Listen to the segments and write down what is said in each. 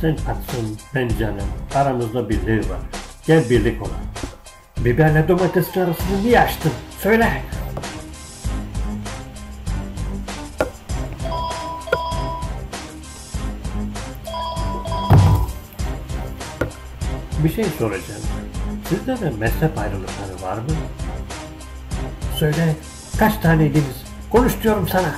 Sen ben canım. Aramızda birliği var. Gel birlik olalım. Biberle domatesin arasını niye açtın? Söyle. Bir şey soracağım. Sizde de mezhep ayrılıkları var mı? Söyle, kaç taneydiniz? Konuş diyorum sana.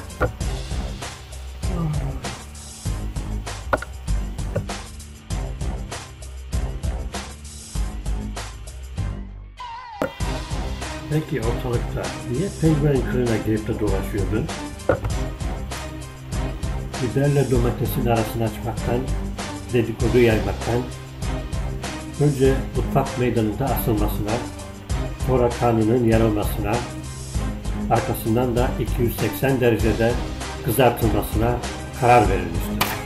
Peki ortalıkta niye penguen kırına girip de dolaşıyordun? Biberle domatesin arasını açmaktan, dedikodu yaymaktan, önce mutfak meydanında asılmasına, sonra karnının yarılmasına, arkasından da 280 derecede kızartılmasına karar verilmiştir.